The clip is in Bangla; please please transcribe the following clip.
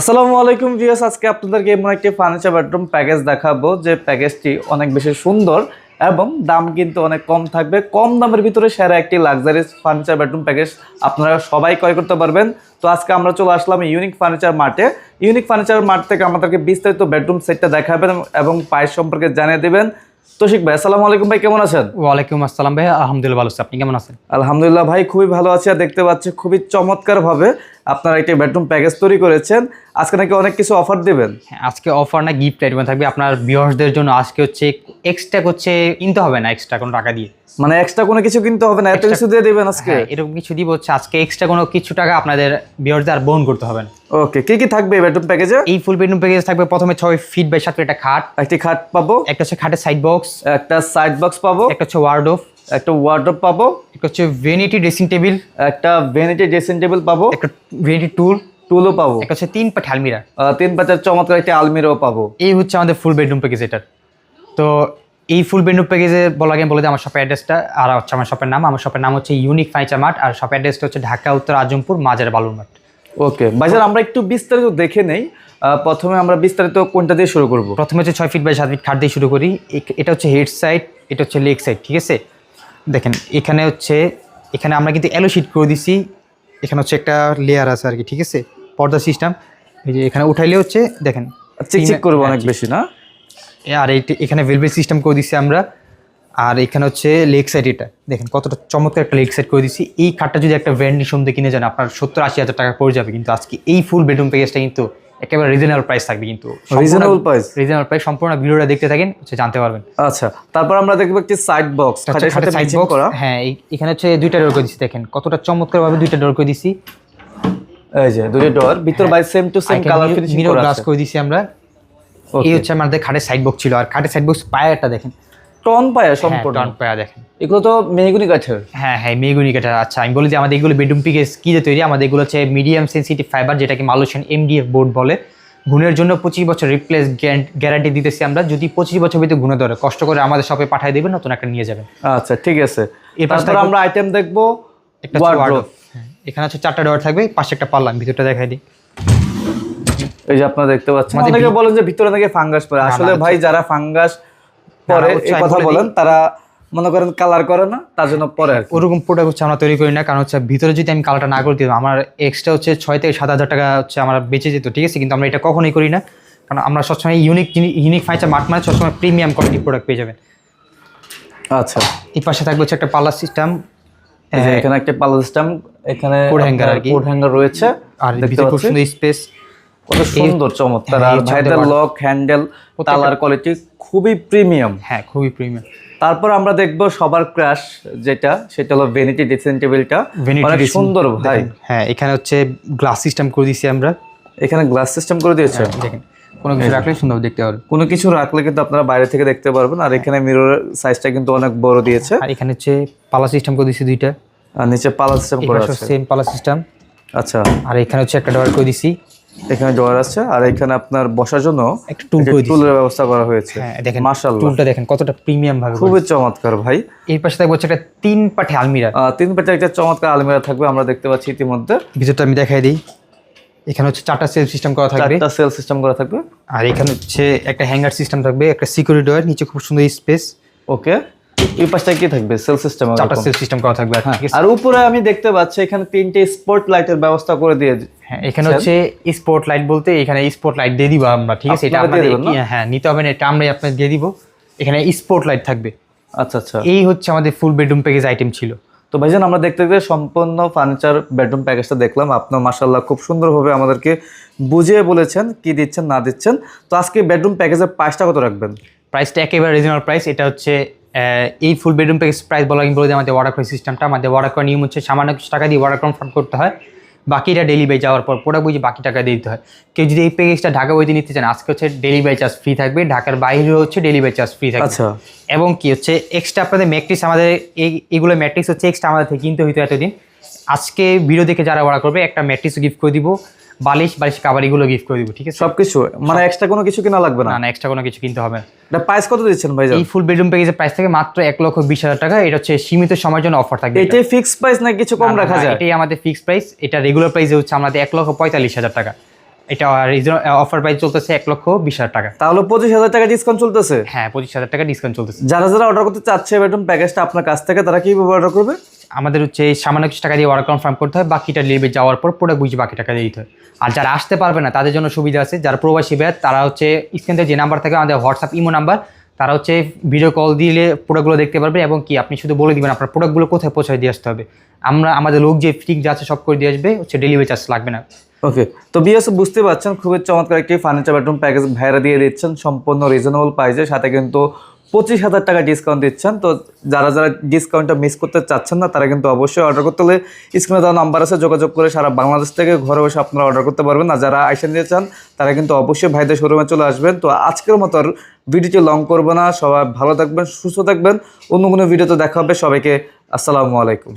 আসসালামু আলাইকুম ভিউয়ার্স আজকে আপনাদেরকে এমন একটি ফার্নিচার বেডরুম প্যাকেজ দেখাবো। যে প্যাকেজটি অনেক বেশি সুন্দর এবং দাম কিন্তু অনেক কম থাকবে। কম দামের ভিতরে সেরা একটি লাক্সারিয়াস ফার্নিচার বেডরুম প্যাকেজ আপনারা সবাই ক্রয় করতে পারবেন। তো আজকে আমরা চলে আসলাম ইউনিক ফার্নিচার মার্টে ইউনিক ফার্নিচার মার্ট থেকে আমাদেরকে বিস্তারিত বেডরুম সেটটা দেখাবেন এবং প্রাইস সম্পর্কে জানিয়ে দেবেন। তোশিক ভাই আসসালামু আলাইকুম ভাই কেমন আছেন? ওয়ালাইকুম আসসালাম ভাই আলহামদুলিল্লাহ ভালো আছি। আপনি কেমন আছেন? আলহামদুলিল্লাহ ভাই খুবই ভালো আছি। আর দেখতে পাচ্ছি খুবই চমৎকারভাবে আপনারা একটি বেডরুম প্যাকেজ তৈরি করেছেন। আজকে নাকি অনেক কিছু অফার দেবেন? হ্যাঁ আজকে অফার না গিফট আইটেম থাকবে। আপনার ভিউয়ার্সদের জন্য আজকে হচ্ছে এক্সট্রা হচ্ছে কিনতে হবে না এক্সট্রা কোনো টাকা দিয়ে। মানে এক্সট্রা কোনো কিছু কিনতে হবে না এত কিছু দিয়ে দিবেন আজকে? হ্যাঁ এরকম কিছু দিব হচ্ছে আজকে এক্সট্রা কোনো কিছু টাকা আপনাদের ভিউয়ার্সদের আর বহন করতে হবে না। ওকে কি কি থাকবে বেডরুম প্যাকেজে এই ফুল বেডরুম প্যাকেজ থাকবে প্রথমে ছয় ফিট বাই সাত একটা খাট একটি খাট পাবো। একটা হচ্ছে খাটের সাইড বক্স একটা সাইড বক্স পাবো। একটা হচ্ছে ওয়ার্ডোফ একটা ওয়ার্ড্রপ পাবো একটা হচ্ছে ভেনিটি ড্রেসিং টেবিল একটা ভ্যানিটি ড্রেসিং টেবিল পাবো একটা ভেনিটি টুল টুলও পাবো। একটা হচ্ছে তিন পাট আলমিরা। তিন পাঁচের চমৎকার একটা আলমিরাও পাবো। এই হচ্ছে আমাদের ফুল বেডরুম প্যাকেজ এটার। তো এই ফুল বেডরুম প্যাকেজে বলা আগে বলে দিই আমার শপের অ্যাড্রেসটা আর হচ্ছে আমার শপের নাম আমার শপের নাম হচ্ছে ইউনিক ফার্নিচার মার্ট আর শপের অ্যাড্রেসটা হচ্ছে ঢাকা উত্তর আজমপুর মাজার বালুর মাঠ। ওকে বাজার আমরা একটু বিস্তারিত দেখে নেই। প্রথমে আমরা বিস্তারিত কোনটা দিয়ে শুরু করব? প্রথমে হচ্ছে ছয় ফিট বাই সাত ফিট খাট দিয়ে শুরু করি। এটা হচ্ছে হেড সাইড এটা হচ্ছে লেগ সাইড ঠিক আছে? দেখেন এখানে হচ্ছে এখানে আমরা কিন্তু অ্যালো শিট করে দিছি। এখানে হচ্ছে একটা লেয়ার আছে আর কি ঠিক আছে? পর্দা সিস্টেম এই যে এখানে উঠাইলে হচ্ছে দেখেন চিকচিক করব অনেক হ্যাঁ, বেশি না? আর এইটি এখানে ভেলভেট সিস্টেম করে দিছি আমরা। আর এখানে হচ্ছে লেগ সাইড এটা। দেখেন কতটা চমৎকার একটা লেগ সাইড করে দিচ্ছি এই খাটটা যদি একটা ব্র্যান্ড নিঃসন্দেহে কিনে যান আপনার সত্তর আশি হাজার টাকা পড়ে যাবে। কিন্তু আজকে এই ফুল বেডরুম প্যাকেজটা কিন্তু একেবারে রিজনেবল প্রাইস থাকবে কিন্তু রিজনেবল প্রাইস রিজনেবল প্রাইস সম্পূর্ণ ভিডিওটা দেখতে থাকেন হচ্ছে জানতে পারবেন। আচ্ছা তারপর আমরা দেখব একটি সাইড বক্স খাটের সাথে সাইড বক্স করা। হ্যাঁ এখানে হচ্ছে দুইটা ডোর করে দিচ্ছি দেখেন কতটা চমৎকার ভাবে দুইটা ডোর করে দিচ্ছি এই যে দুটো ডোর ভিতর by same to same colour finishing mirror glass করে দিচ্ছি আমরা। এই হচ্ছে আমাদের খাটের সাইড বক্স ছিল আর খাটের সাইড বক্স পায়াটা দেখেন টন পায়া হ্যাঁ, সম্পূর্ণ। টন পায়া দেখেন। এগুলো তো মেহগুনি কাঠের হ্যাঁ হ্যাঁ মেগুনি কাটার আচ্ছা আমি বলি যে আমাদের এগুলো বেডরুম পিকেস কী যে তৈরি আমাদের এগুলো হচ্ছে মিডিয়াম সেন্সিটিভ ফাইবার যেটাকে মালয়েশিয়ান এমডিএফ বোর্ড বলে। গুণের জন্য পঁচিশ বছর রিপ্লেস গ্যারান্টি দিতেছি আমরা। যদি পঁচিশ বছর ভিতরে গুণে ধরে কষ্ট করে আমাদের শপে পাঠিয়ে দেবেন নতুন একটা নিয়ে যাবেন। আচ্ছা ঠিক আছে। এর পাশে তারপর আমরা আইটেম দেখব একটা। হ্যাঁ, এখানে হচ্ছে চারটা ডোর থাকবে পাশে একটা পাল্লা আমি ভিতরটা দেখাই দিই। এই যে আপনারা দেখতে পাচ্ছেন অনেকে বলেন যে ভিতরে নাকি ফাঙ্গাস পড়ে। আসলে ভাই যারা ফাঙ্গাস পরে এই কথা বলেন তারা মনে করেন কালার করে না তার জন্য পরে ওরকম প্রোডাক্ট হচ্ছে আমরা তৈরি করি না কারণ হচ্ছে ভিতরে যদি আমি কালারটা না করে দিতাম আমার এক্সট্রা হচ্ছে ছয় থেকে সাত হাজার টাকা হচ্ছে আমার বেঁচে যেত ঠিক আছে? কিন্তু আমরা এটা কখনোই করি না কারণ আমরা সবসময় ইউনিক ইউনিক ফাইচার মাঠ মানে সবসময় প্রিমিয়াম কোয়ালিটি প্রোডাক্ট পেয়ে যাবেন। আচ্ছা। এই পাশে থাকবে হচ্ছে একটা পাল্লা সিস্টেম এই এখানে একটা পাল্লা সিস্টেম এখানে কোড hanger আর কি। কোড হ্যাঙ্গার রয়েছে আর দেখতে পাচ্ছেন সুন্দর স্পেস কত সুন্দর চমৎকার। হ্যাঁ, আর ভাইদের লক হ্যান্ডেল তালার কোয়ালিটি খুবই প্রিমিয়াম হ্যাঁ খুবই প্রিমিয়াম তারপর আমরা দেখব সবার ক্রাশ যেটা সেটা হলো ভেনিটি ড্রেসিং টেবিলটা অনেক সুন্দর ভাই। হ্যাঁ এখানে হচ্ছে গ্লাস সিস্টেম করে দিয়েছি আমরা। এখানে গ্লাস সিস্টেম করে দিয়েছে? দেখেন কোনো কিছু রাখলে সুন্দর দেখতে পারবেন কোনো কিছু রাখলে কিন্তু আপনারা বাইরে থেকে দেখতে পারবেন। আর এখানে মিরর সাইজটা কিন্তু অনেক বড় দিয়েছে। আর এখানে হচ্ছে পাল্লা সিস্টেম করে দিয়েছি দুইটা। আর নিচে পালা সিস্টেম করে আছে। সেম পাল্লা সিস্টেম আচ্ছা। আর এখানে হচ্ছে একটা ডোর করে দিছি এখানে ডোর আছে আর এখানে আপনার বসার জন্য একটা টুল টুলের ব্যবস্থা করা হয়েছে। হ্যাঁ দেখেন মাশাআল্লাহ। টুলটা দেখেন কতটা প্রিমিয়াম ভাবে খুবই চমৎকার ভাই। এই পাশে থাকবে একটা তিন পাঠে আলমিরা। তিন পেটে একটা চমৎকার আলমিরা থাকবে আমরা দেখতে পাচ্ছি ইতিমধ্যে। ভিতরটা আমি দেখাই দিই। এখানে হচ্ছে চারটা সেলফ সিস্টেম করা থাকবে। চারটা সেল সিস্টেম করা থাকবে। আর এখানে হচ্ছে একটা হ্যাঙ্গার সিস্টেম থাকবে একটা সিকিউরিটি ডোর নিচে খুব সুন্দর স্পেস। ওকে। এই পাশটায় কি থাকবে? সেল সিস্টেম চারটা সেলফ সিস্টেম করা থাকবে আর ঠিক আছে? আর উপরে আমি দেখতে পাচ্ছি এখানে তিনটে স্পট লাইটের ব্যবস্থা করে দিয়ে হ্যাঁ এখানে হচ্ছে স্পট লাইট বলতে এখানে স্পট লাইট দিয়ে দিব আমরা ঠিক আছে? এটা আপনাদের হ্যাঁ নিতে হবে না এটা আমরা আপনাদের দিয়ে দিব। এখানে স্পট লাইট থাকবে। আচ্ছা আচ্ছা। এই হচ্ছে আমাদের ফুল বেডরুম প্যাকেজ আইটেম ছিল। তো ভাইজান আমরা দেখতে দেখতে সম্পূর্ণ ফার্নিচার বেডরুম প্যাকেজটা দেখলাম। আপনার মাসাল্লাহ খুব সুন্দরভাবে আমাদেরকে বুঝিয়ে বলেছেন কি দিচ্ছেন না দিচ্ছেন। তো আজকে বেডরুম প্যাকেজের প্রাইসটা কত রাখবেন? প্রাইসটা একেবারে রিজনেবল প্রাইস এটা হচ্ছে এই ফুল বেডরুম প্যাকেজ প্রাইস বলা বলে দিই আমাদের ওয়াটার কয় সিস্টেমটা আমাদের ওয়াটার কয় নিয়ম হচ্ছে সামান্য কিছু টাকা দিয়ে ওয়াটার কনফার্ম করতে হয়। বাকিটা ডেলি বাই যাওয়ার পর প্রোডাক্ট বুঝে বাকি টাকা দিয়ে দিতে হয়। কেউ যদি এই প্যাকেজটা ঢাকা বইতে নিতে চান আজকে হচ্ছে ডেলি বাই চার্জ ফ্রি থাকবে ঢাকার বাইরে হচ্ছে ডেলি বাই চার্জ ফ্রি থাকবে। আচ্ছা। এবং কি হচ্ছে এক্সট্রা আপনাদের ম্যাট্রিক্স আমাদের এই এগুলো ম্যাট্রিক্স হচ্ছে এক্সট্রা আমাদের থেকে কিনতে হইতো এতদিন। আজকে ভিডিও দেখে যারা অর্ডার করবে একটা ম্যাট্রিক্স গিফট করে দিব। বালিশ বালিশ কাবার এগুলো গিফট করে দিব ঠিক আছে? সবকিছু? মানে এক্সট্রা কোনো কিছু কিনা লাগবে না? না এক্সট্রা কোনো কিছু কিনতে হবে। না এটা প্রাইস কত দিচ্ছেন ভাইজান? এই ফুল বেডরুম প্যাকেজের প্রাইস থেকে মাত্র এক লক্ষ বিশ হাজার টাকা। এটা হচ্ছে সীমিত সময়ের জন্য অফার থাকবে এটা। ফিক্স প্রাইস না কিছু কম রাখা যায়? এটাই আমাদের ফিক্স প্রাইস এটা রেগুলার প্রাইসে হচ্ছে আমাদের এক লক্ষ পঁয়তাল্লিশ হাজার টাকা। এটা অফার প্রাইস চলতেছে এক লক্ষ বিশ হাজার টাকা। তাহলে পঁচিশ হাজার টাকা ডিসকাউন্ট চলতেছে? হ্যাঁ পঁচিশ হাজার টাকা ডিসকাউন্ট চলতেছে। যারা যারা অর্ডার করতে চাচ্ছে বেডরুম প্যাকেজটা আপনার কাছ থেকে তারা কীভাবে অর্ডার করবে? আমাদের হচ্ছে এই সামান্য কিছু টাকা দিয়ে অর্ডার কনফার্ম করতে হয়, বাকিটা ডেলিভারি যাওয়ার পর প্রোডাক্ট বুঝে বাকি টাকা দিতে হয়। আর যারা আসতে পারবে না, তাদের জন্য সুবিধা আছে, যারা প্রবাসী ব্যাদ তারা হচ্ছে স্ক্রিনে যে নাম্বার থাকে, আমাদের হোয়াটসঅ্যাপ ইমো নাম্বার তারা হচ্ছে ভিডিও কল দিলে প্রোডাক্টগুলো দেখতে পারবে এবং কি, আপনি শুধু বলে দিবেন আপনার প্রোডাক্টগুলো কোথায় পৌঁছায় দিয়ে আসতে হবে। আমরা, আমাদের লোক যে ফিটিং যা আছে সব করে দিয়ে আসবে, হচ্ছে ডেলিভারি চার্জ লাগবে না। ওকে তো বিএস বুঝতে পারছেন, খুবই চমৎকার একটি ফার্নিচার বেডরুম প্যাকেজ ভাইরা দিয়ে দিচ্ছেন, সম্পূর্ণ রিজনেবল প্রাইসে সাথে কিন্তু পঁচিশ হাজার টাকা ডিসকাউন্ট দিচ্ছেন। তো যারা যারা ডিসকাউন্টটা মিস করতে চাচ্ছেন না, তারা কিন্তু অবশ্যই অর্ডার করতে হলে স্ক্রিনে দেওয়া নাম্বার আছে, যোগাযোগ করে সারা বাংলাদেশ থেকে ঘরে বসে আপনারা অর্ডার করতে পারবেন। আর যারা আইসা নিতে চান, তারা কিন্তু অবশ্যই ভাইদের শোরুমে চলে আসবেন। তো আজকের মতো আর ভিডিওটি লং করব না। সবাই ভালো থাকবেন, সুস্থ থাকবেন। অন্য কোনো ভিডিও তো দেখা হবে। সবাইকে আসসালামু আলাইকুম।